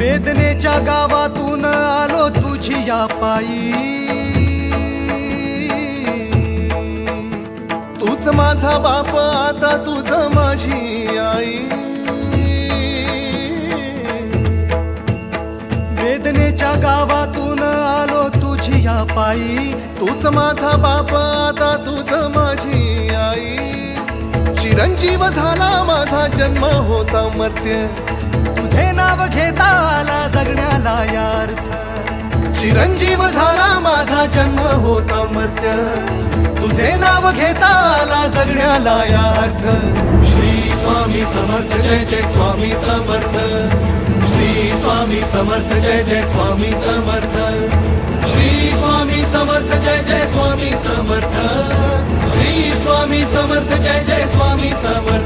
वेदनेच्या गावातून आलो तुझी या पायी. तूच माझा बाप आता तुझ माझी आई. वेदनेच्या गावातून आलो तुझी या पायी. तूच माझा बाप आता तुझ माझी आई. चिरंजीव झाला माझा जन्म होता मर्त्य. हे नाव घेता आला जगण्याला यार्थ. चिरंजीव झाला माझा जन्म होता मर्त्य तुझे नाव घेता आला जगण्याला यार्थ. श्री स्वामी समर्थ जय जय स्वामी समर्थ. श्री स्वामी समर्थ जय जय स्वामी समर्थ. श्री स्वामी समर्थ जय जय स्वामी समर्थ. श्री स्वामी समर्थ जय जय स्वामी समर्थ.